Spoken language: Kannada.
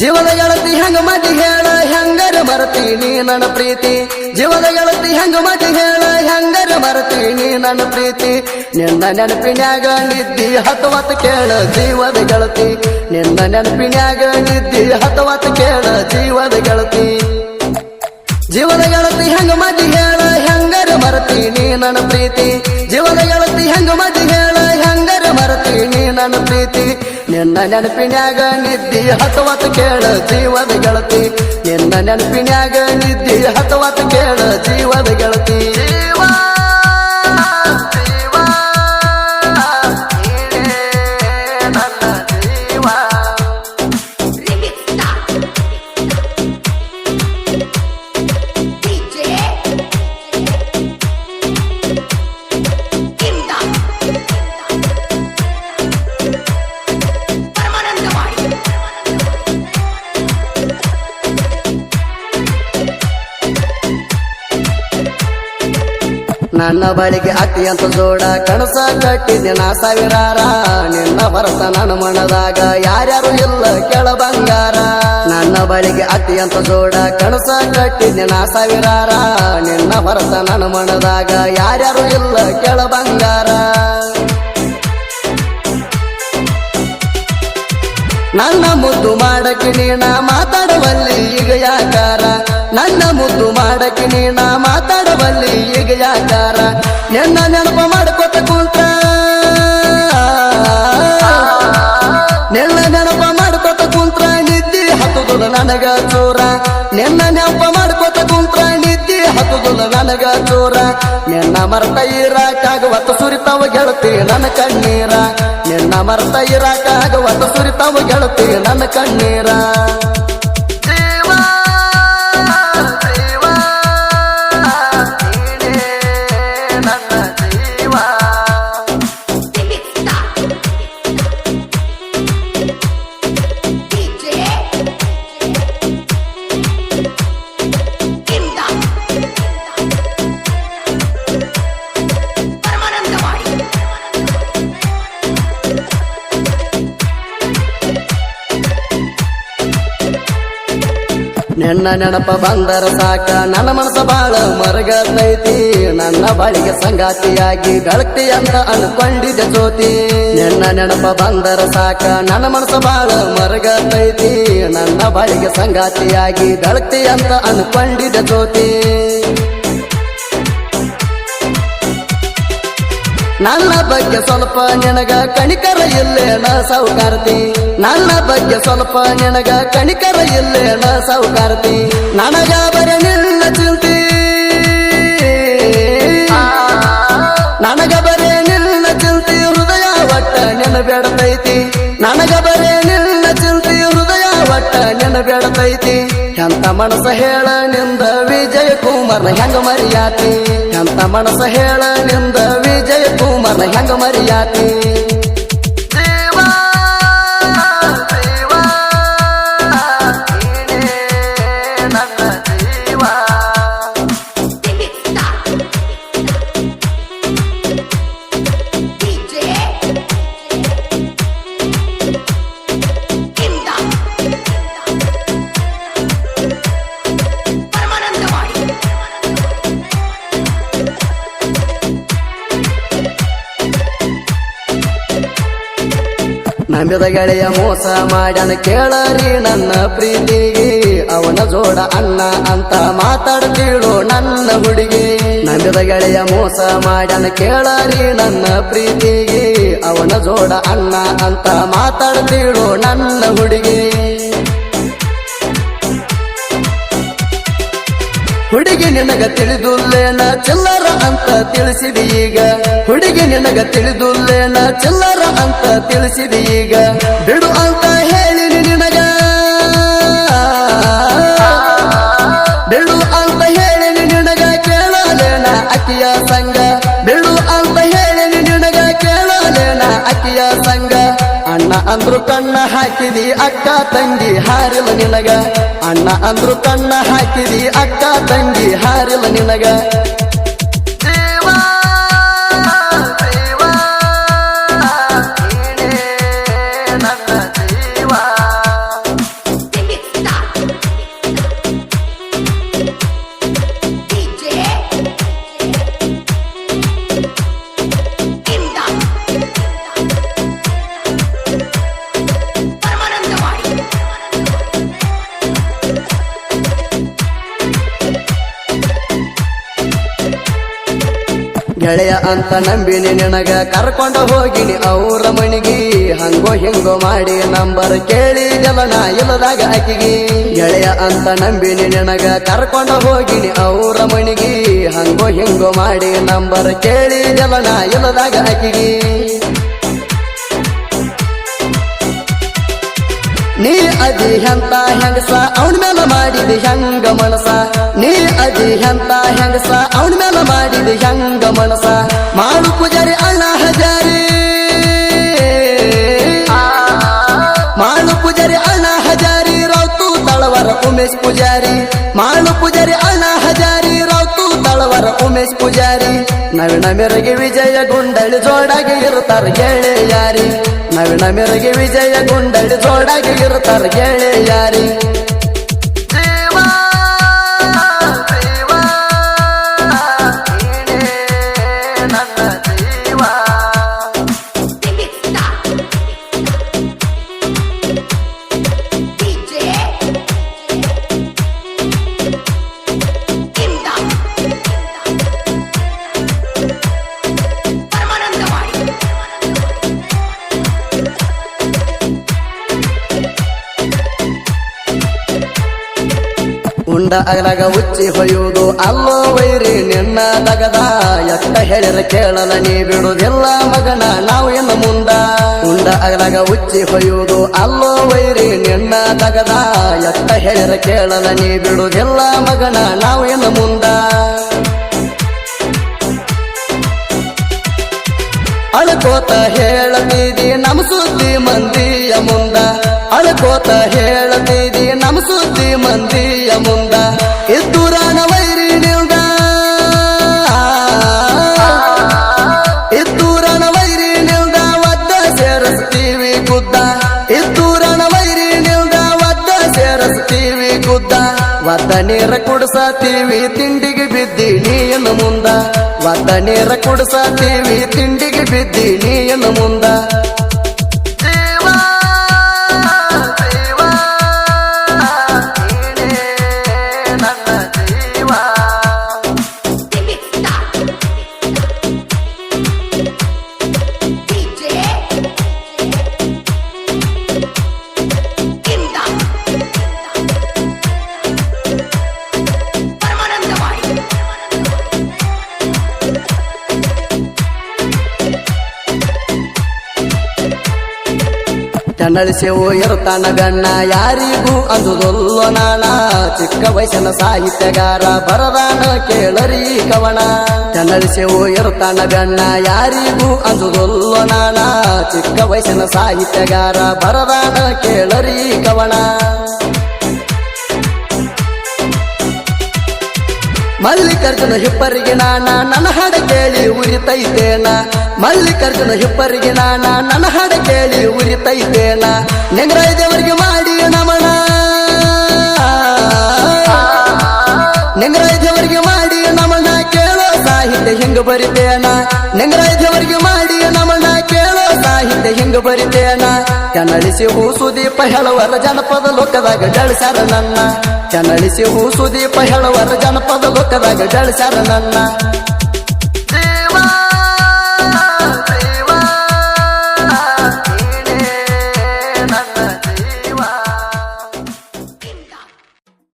ಜೀವದ ಗೆಳತಿ ಹೆಂಗ ಮದಿ ಹೇಳ, ಹೆಂಗರ ಬರ್ತೀನಿ ನನ್ನ ಪ್ರೀತಿ. ಜೀವದ ಗೆಳತಿ ಹೆಂಗ ಮದಿ ಹೇಳ, ಹೆಂಗರ ಬರ್ತೀನಿ ನನ್ನ ಪ್ರೀತಿ. ನಿನ್ನ ನೆನಪಿನ್ಯಾಗ ನಿದ್ದಿ ಹತ್ತವತ್ತು ಕೇಳ, ಜೀವದ ಗೆಳತಿ ನಿನ್ನ ನೆನಪಿನ್ಯಾಗ ನಿದ್ದಿ ಹತ್ತವತ್ತು ಕೇಳ, ಜೀವದ ಗೆಳತಿ ಜೀವದ ಗೆಳತಿ ಹೆಂಗ ಮದಿ ಹೇಳ, ಹೆಂಗರ ಬರ್ತೀನಿ ನನ್ನ ಪ್ರೀತಿ. ಜೀವದ ಗೆಳತಿ ಹೆಂಗ ಮದಿ ಹೇಳ, ಹೆಂಗರ ಬರ್ತೀನಿ ನನ್ನ ಪ್ರೀತಿ. ನಿನ್ನ ನೆನಪಿನ್ಯಾಗ ನಿದ್ದಿ ಹತವತ್ ಕೇಳ ಜೀವದ ಗೆಳತಿ ನಿನ್ನ ನೆನಪಿನ್ಯಾಗ ನಿದ್ದಿ ಹತವತ್ ಕೇಳ ಜೀವದ ಗೆಳತಿ ನನ್ನ ಬಳಿಗೆ ಅತ್ಯಂತ ಜೋಡ ಕಣಸ ಕಟ್ಟಿದ್ದೆ ನಾ ಸಾವಿರಾರ. ನಿನ್ನ ಭರತ ನನ್ನ ಮನದಾಗ ಯಾರ್ಯಾರು ಇಲ್ಲ ಕೆಳ ಬಂಗಾರ. ನನ್ನ ಬಳಿಗೆ ಅತ್ಯಂತ ಜೋಡ ಕಣಸ ಕಟ್ಟಿದ್ದೆ ನಾ ಸಾವಿರಾರ. ನಿನ್ನ ಭರತ ನನ್ನ ಮನದಾಗ ಯಾರ್ಯಾರು ಇಲ್ಲ ಕೆಳ ಬಂಗಾರ. ನನ್ನ ಮುದ್ದು ಮಾಡಕ್ಕೆ ನೀನ ಮಾತಾಡುವಲ್ಲಿ ಈಗ ಯಾಕಾರ? ನನ್ನ ಮುದ್ದು ಮಾಡಕ್ಕೆ ನೀನ ಮಾತಾಡುವಲ್ಲಿ ಈಗ ಯಾಕಾರ? ನಿನ್ನ ನೆನಪ ಮಾಡ್ಕೋತ ಕುಂತ ನಿನ್ನ ನೆನಪ ಮಾಡ್ಕೋತ ಕುಂತ್ರ, ನಿದ್ದಿ ಹತ್ತುದು ನನಗ ಚೋರ ನಿನ್ನ ನೆನಪ ಮಾಡ್ಕೋತ ಕುಂತ್ರ, ನಿದ್ದಿ ಹತ್ತುದು ನನಗ ಚೋರ ನೆನ್ನ ಮರತ ಇರಾಕಾಗವತ್ತ ಸುರಿತಾವ ಗೆಳತಿ ನನ್ನ ಕಣ್ಣೀರ. ನೆನ್ನ ಮರತ ಇರಾಕಾಗವತ್ತ ಸುರಿತಾವ ಗೆಳತಿ ನನ್ನ ಕಣ್ಣೀರ. ನಿನ್ನ ನೆನಪ ಬಂದರ ಸಾಕ. ನನ್ನ ಮನಸ ಬಾಳ ಮರಗತೈತಿ ನನ್ನ ಬಾಳಿಗೆ ಸಂಗಾತಿಯಾಗಿ ಬೆಳಗ್ತಿ ಅಂತ ಅನ್ಕೊಂಡಿದ್ದೆ ಜ್ಯೋತಿ. ನೆನ್ನ ನೆನಪ ಬಂದರ ಸಾಕ. ನನ್ನ ಮನಸ್ಸು ಬಾಳ ಮರಗತೈತಿ ನನ್ನ ಬಾಳಿಗೆ ಸಂಗಾತಿಯಾಗಿ ಬೆಳಗ್ತಿ ಅಂತ ಅನ್ಕೊಂಡಿದ್ದೆ ಜ್ಯೋತಿ. ನನ್ನ ಬಗ್ಗೆ ಸ್ವಲ್ಪ ನಿನಗ ಕಣಿಕರ ಇಲ್ಲೇನ ಸೌಕಾರತಿ ನನ್ನ ಬಗ್ಗೆ ಸ್ವಲ್ಪ ನಿನಗ ಕಣಿಕರ ಇಲ್ಲೇನ ಸೌಕಾರತಿ ನನಗ ಬರೆ ನಿನ್ನ ಚಿಂತಿ. ನನಗ ಬರೇ ನಿನ್ನ ಚಿಂತಿ. ಹೃದಯ ಒಟ್ಟ ನಿನ್ನ ಬೇಡತೈತಿ ನನಗ ಬರೇ ನಿನ್ನ ಬೇಡತೈತಿ ಎಂತ ಮನಸ ಹೇಳ ನಿಂದ ವಿಜಯ ಕುಮಾರ್ನ ಹೆಂಗ ಮರಿಯಾತಿ. ಎಂತ ಮನಸ ಹೇಳ ನಿಂದ ವಿಜಯ ಕುಮಾರ್ನ ಹೆಂಗ ಮರಿಯಾತಿ. ನಂಬಿದ ಗೆಳೆಯ ಮೋಸ ಮಾಡ್ಯಾನ ಕೇಳರಿ ನನ್ನ ಪ್ರೀತಿಗೆ ಅವನ ಜೋಡ ಅಣ್ಣ ಅಂತ ಮಾತಾಡ್ತೀಳು ನನ್ನ ಹುಡುಗಿ. ನಂಬಿದ ಗೆಳೆಯ ಮೋಸ ಮಾಡ್ಯಾನ ಕೇಳರಿ ನನ್ನ ಪ್ರೀತಿಗೆ ಅವನ ಜೋಡ ಅಣ್ಣ ಅಂತ ಮಾತಾಡ್ತೀಳು ನನ್ನ ಹುಡುಗಿ. ನಿನಗ ತಿಳಿದುಲ್ಲೇನ ಚಿಲ್ಲರ ಅಂತ ತಿಳಿಸಿದಿ ಈಗ. ಹುಡುಗಿ ನಿನಗ ತಿಳಿದುಲ್ಲೇನ ಚಿಲ್ಲರ ಅಂತ ತಿಳಿಸಿದ ಈಗ. ಬಿಡು ಅಂತ ಹೇಳಿ ನಿನಗ. ಬಿಡು ಅಂತ ಹೇಳಿ ನಿನಗ ಕೇಳಲೇನ ಅಕ್ಕಿಯ ಸಂಗ. ಬಿಡು ಅಂತ ಹೇಳಿ ನಿನಗ ಕೇಳಲೇನ ಅಕ್ಕಿಯ ಸಂಗ. ಅಣ್ಣ ಅಂದ್ರು ಕಣ್ಣ ಹಾಕಿದಿ ಅಕ್ಕ ತಂಗಿ ಹಾರಿಲ್ಲ ನಿನಗ. ಅಣ್ಣ ಅಂದ್ರು ಕಣ್ಣ ಹಾಕಿದಿ ಅಕ್ಕ ತಂಗಿ ಹಾರಿಲ್ಲ ನಿನಗ. ಅಂತ ನಂಬಿನಿ ನಿನಗ. ಕರ್ಕೊಂಡ ಹೋಗಿನಿ ಅವ್ರ ಮಣಿಗಿ. ಹಂಗೋ ಹಿಂಗೋ ಮಾಡಿ ನಂಬರ್ ಕೇಳಿ ಜಲನ ಇಲ್ಲದಾಗ ಆಕಿಗಿ ಗೆಳೆಯ ಅಂತ ನಂಬಿನಿ ನಿನಗ. ಕರ್ಕೊಂಡ ಹೋಗಿನಿ ಅವ್ರ ಮಣಿಗಿ. ಹಂಗೋ ಹಿಂಗೋ ಮಾಡಿ ನಂಬರ್ ಕೇಳಿ ಜಲನ ಇಲ್ಲದಾಗ ಆಕಿಗಿ ನೀ ಅದಿ ಎಂತ ಹೆಂಗಸ, ಅವನ ಮೇಲೆ ಮಾಡಿದ ಹೆಂಗ ಮನಸ? ನೀ ಅದಿ ಎಂತ ಹೆಂಗಸ? ಅವನ ಮೇಲೆ ಮಾಡಿದೆ ಹೆಂಗ ಮನಸ? ಮಾಡು ಪೂಜಾರಿ, ಅಣ್ಣ ಹಜಾರಿ. ಮಾಡು ಪೂಜಾರಿ, ಅಣ್ಣ ಹಜಾರಿ. ರೌತು ತಳವರ ಉಮೇಶ್ ಪೂಜಾರಿ. ಮಾಡು ಪೂಜಾರಿ, ಅಣ್ಣ ಹಜಾರಿ. ರೌತು ತಳವರ ಉಮೇಶ್ ಪೂಜಾರಿ. ನವಿನ ಮೆರಗಿ ವಿಜಯ ಗುಂಡಳಿ ಜೋಡಾಗಿ ಇರುತ್ತಾರೆ ಗೆಳೆಯಾರಿ ನವಿನ ಮೆರಗಿ ವಿಜಯ ಗುಂಡಳಿ ಜೋಡಾಗಿ ಇರುತ್ತಾರೆ ಗೆಳೆಯಾರಿ ಉಂಡ ಅಗಲಗ ಉಚ್ಚಿ ಹೊಯ್ಯುವುದು ಅಲ್ಲೋ ವೈರಿ. ನಿನ್ನ ತಗದ ಎತ್ತ ಹೇಳಿರ ಕೇಳಲ ನೀ ಬಿಡುವುದಿಲ್ಲ ಮಗನ, ನಾವು ಇನ್ನು ಮುಂದ. ಉಂಡ ಅಗಲಗ ಉಚ್ಚಿ ಹೊಯ್ಯುವುದು ಅಲ್ಲೋ ವೈರಿ. ನಿನ್ನ ತಗದ ಎತ್ತ ಹೇಳಿರ ಕೇಳಲ ನೀ ಬಿಡುವುದಿಲ್ಲ ಮಗನ, ನಾವು ಇನ್ನು ಮುಂದ. ಅಳ್ಕೋತ ಹೇಳತೀದಿ ಒದ್ದ ನೀರ ಕುಡಿಸತೀವಿ ತಿಂಡಿಗೆ ಬಿದ್ದಿ ನೀನು ಮುಂದ. ಒದ್ದ ನೀರ ಕುಡಿಸತೀವಿ ತಿಂಡಿಗೆ ಬಿದ್ದಿ ನೀನು ಮುಂದ. ಕನ್ನಡಿಸೆವು ಇರುತ್ತಾನ ಗಣ್ಣ ಯಾರಿಗೂ ಅಂದುದೊಲ್ಲ ನಾಣ ಚಿಕ್ಕ ವಯಸ್ಸಿನ ಸಾಹಿತ್ಯಗಾರ ಬರದಾನ ಕೇಳರಿ ಕವಣ. ಕನ್ನಡಿಸೆವು ಇರುತ್ತಾನ ಗಣ್ಣ ಯಾರಿಗೂ ಅಂದುದೊಲ್ಲ ನಾಣ ಚಿಕ್ಕ ವಯಸ್ಸಿನ ಸಾಹಿತ್ಯಗಾರ ಬರದಾನ ಕೇಳರಿ ಕವನ ಮಲ್ಲಿಕಾರ್ಜುನ ಹಿಪ್ಪರಿಗೆ ನಾನ, ನನ್ನ ಹಾಡ ಕೇಳಿ ಉರಿತೈತೇನ? ಮಲ್ಲಿಕಾರ್ಜುನ ಹಿಪ್ಪರಿಗೆ ನಾನ, ನನ್ನ ಹಾಡ ಕೇಳಿ ಉರಿತೈತೇನ? ನೆಂಗರಾಯ ದೇವರಿಗೆ ಮಾಡಿ ನಮನ. ನೆಂಗರಾಯ ದೇವರಿಗೆ ಮಾಡಿ ನಮನ. ಕೇಳೋ ಸಾಹಿತ್ಯ ಹಿಂಗ ಬರಿತೇನ? ನೆಂಗರಾಯ ದೇವರಿಗೆ ಮಾಡಿ ನಮನ. ಹಿಂಗ ಬರಿತೇನ ಕನ್ನಡಿಸಿ ಹೂ ಸುದೀಪ ಹೇಳುವರ ಜನಪದ ಲೋಕದಾಗ ಜಳಿಸಾರ ನನ್ನ. ಕನ್ನಡಿಸಿ ಹೂ ಸುದೀಪ ಹೇಳುವರ ಜನಪದ ಲೋಕದಾಗ ಜಳಿಸಾರ ನನ್ನ.